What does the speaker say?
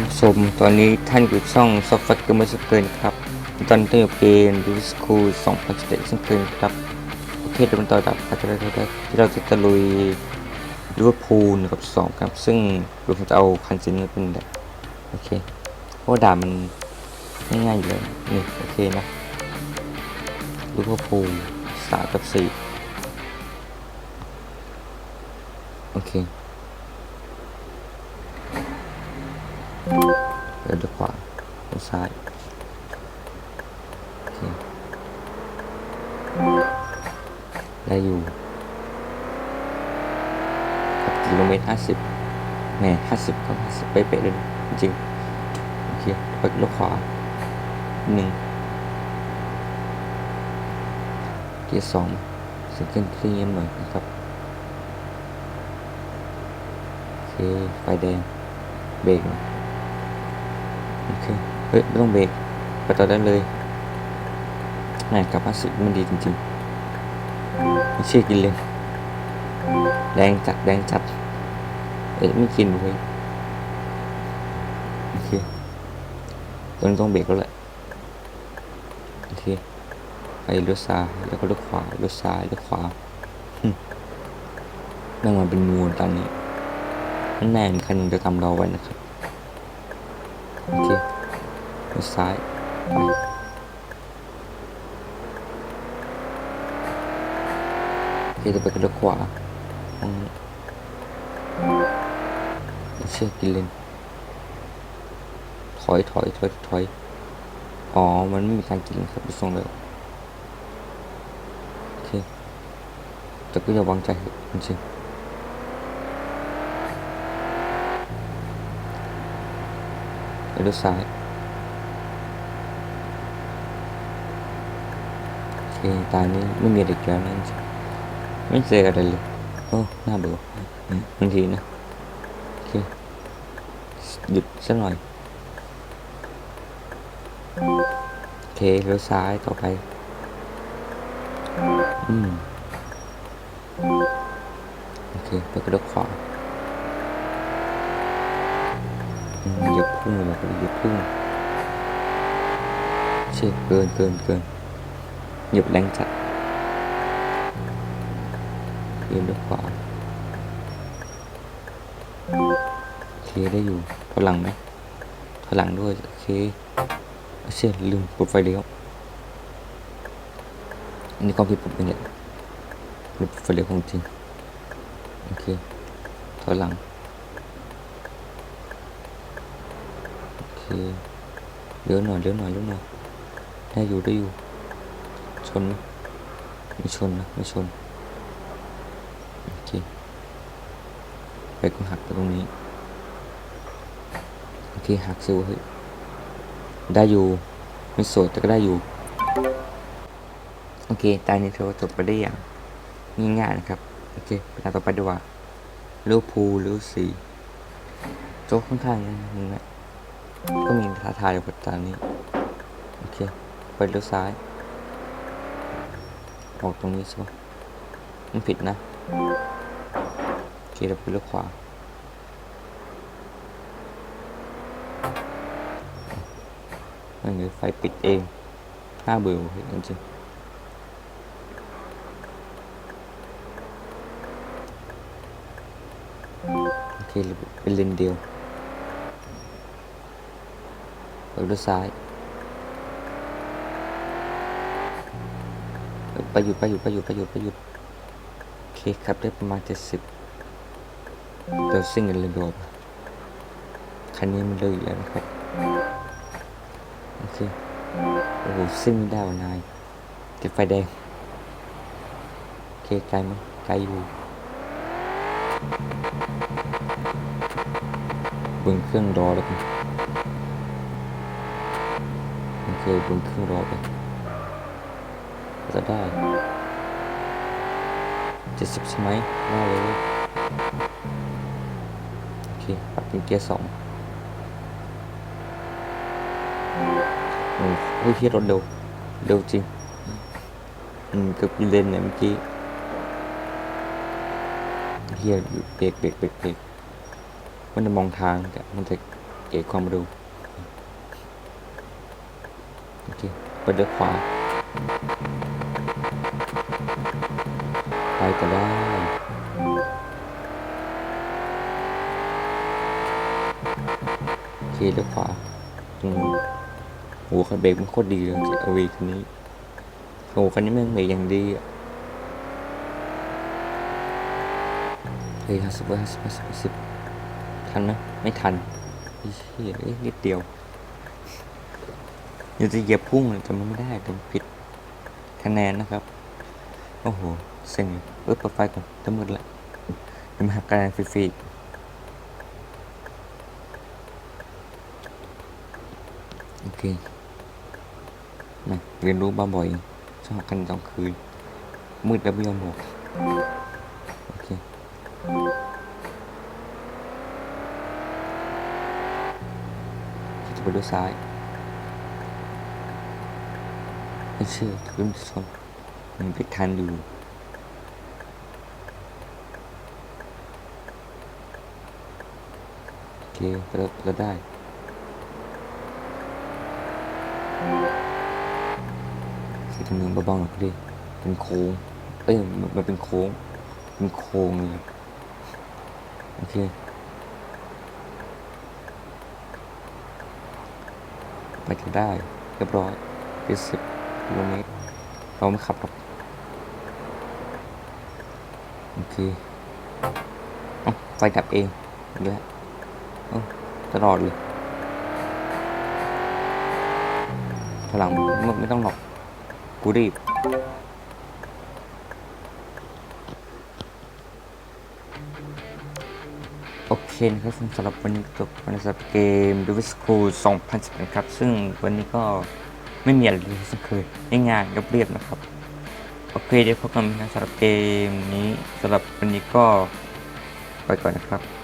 านผู้ชมตอนนี้ท่านอยู่ช่องซอฟต์เกมเมอร์สเกินครับ ตอนนี้ต้องอยู่เกมดูสคูล2017เช่นเคยครับ โอเคเดี๋ยวมันต่อจากอาจจะได้ที่เราจะตะลุยลิเวอร์พูลกับสองครับ ซึ่งเราจะเอาคันซินเป็นแบบโอเคเพราะว่าด่ามันง่ายๆอยู่เลยนี่โอเคนะลิเวอร์พูลสามกับสี่โอเค ดินด้วยขวาด้านซ้ายได้อยู่กับกิโลเมตรห้าสิบแหมห้าสิบก็ห้าสิบเป๊ะๆเลยจริงโอเคไปรถขวาหนึ่งเกียร์สองสิงเกิลเคลียร์หน่อยนะครับโอเคไฟแดงเบรกน่อย โอเค เฮ้ย ไม่ต้องเบรกไปต่อได้เลยแหมกับมาสิมันดีจริงๆ ไม่เชื่อกินเลย แดงจัด แดงจัด เอ๊ะ ไม่กินเว้ยโอเคตอนนี้ต้องเบรกแล้วแหละโอเค ไปเลี้ยวซ้ายแล้วก็เลี้ยวขวาเลี้ยวซ้ายเลี้ยวขวาหึนั่งมาเป็นงูตอนนี้นั่นแน่มีคันนึงจะทำเราไว้นะครับ เลี้ยวซ้ายไปโอเคจะไปกันเลี้ยวขวาตรงนี้เชือกกินเลนถอยถอยถอยถอยอ๋อ มันไม่มีการกินครับดูทรงเลยโอเคแต่ก็อย่าวางใจจริงๆไปดูซ้าย โอ เคตานี้ไม่มีเด็กแล้วนะจริงๆไม่เจออะไรเลยโอ้น่าเบื่อบางทีนะโอเคหยุดสักหน่อยโอเคเลี้ยวซ้ายต่อไปอืมโอเคไปกระดกขวาอย่าพุ่งเลยก็อย่าพุ่งเชี่เกินเกินเกิน หยุดแรงจัดเลี้ยวขวาโอเคได้อยู่ถอยหลังไหมถอยหลังด้วย โอเคเชี่ยลืมปิดไฟเลี้ยวอันนี้ความผิดผมเองแหละลืมปิดไฟเลี้ยวของจริง โอเคถอยหลัง โอเคเลี้ยวหน่อยเลี้ยวหน่อยเลี้ยวหน่อยได้อยู่ได้อยู่ ชนไหมไม่ชนนะไม่ชนโอเคไปก็หักไปตรงนี้โอเคหักซิวเฮ้ยได้อยู่ ไม่สวยแต่ก็ได้อยู่ โอเค ตายนี้เธอจบไปได้อย่างง่ายๆนะครับ โอเคไปตาต่อไปดีกว่าลิวอพูลลิวซีโจ๊กค่อนข้างนึงนะก็มีท้าทายอยู่กับตอนนี้ โอเค ไปเลี้ยวซ้าย ออกตรงนี้ใช่มันผิดนะโอเคเราไปเลือกขวามันมีไฟปิดเองน่าเบื่อเฮ้ยจริงโอเคเราเป็นเลนเดียวไปด้านซ้าย ไปหยุดไปหยุดไปหยุดไปหยุดไปหยุดโอเคครับได้ประมาณเจ็ดสิบเดี๋ยวซิ่งกันเลยดีกว่าคันนี้มันเลยอยู่แล้วนะครับโอเคโอ้โหซิ่งไม่ได้ว่ะนายติดไฟแดงโอเคไกลไหมไกลอยู่บิ่งเครื่องรอแล้วกันโอเคบิ่งเครื่องรอไป จะได้เจ็ดสิบใช่ไหมได้เลยโอเคปรับเป็นเกียร์สองโอ้โหเฮียรถเร็วเร็วจริงอืมเกือบเลนเนี่ยเมื่อกี้เฮียเบรกเบรกเบรกเบรกมันจะมองทางแต่มันจะเก็บความเร็วโอเคเปิดเลี้ยขวา ก็ได้ โอเคเลี้ยวขวาตรงโหคันเบรกมันโคตรดีเลยเอาวีคันนี้โหคันนี้แม่งเบรกอย่างดีอะเฮ้ยห้าสิบห้าสิบห้าสิบห้าสิบทันไหมไม่ทันอ้เหี้ยนิดเดียวอยากจะเหยียบพุ่งเลยแต่มันไม่ได้เป็นผิดคะแนนนะครับ โอ้โหเซ็งเลย เออเปิดไฟก่อนจะมืดละเดี๋ยวมาหักคะแนนฟรีๆโอเคมาเรียนรู้บ้าบ่อยชอบกันตอนคืน มืดแล้วไม่ยอมบอกโอเคจะไปดูซ้ายไม่เชื่อทุกคนชมมันไปทันอยู่ โอ เคเราเราได้ สีทำเนินเบาๆหน่อยก็ดีเป็นโค้ง เอ้ย มันเป็นโค้ง เป็นโค้งเลยโอเคไปจะได้ เรียบร้อยเจ็ดสิบกิโลเมตร เราไม่ขับหรอกโอเคอ้าไฟดับเองอีกแล้วเอ้า ตลอดเลยพลังไม่ไม่ต้องหรอก กูรีบโอเคนะครับสำหรับวันนี้จบวันสำหรับเกม d u v i s c o o l 2011ครับ ซึ่งวันนี้ก็ไม่มีอะไรเลยเช่นเคยง่ายๆเรียบๆนะครับ โอเคเดี๋ยวพบกันนะสำหรับเกมนี้สำหรับวันนี้ก็ไปก่อนนะครับ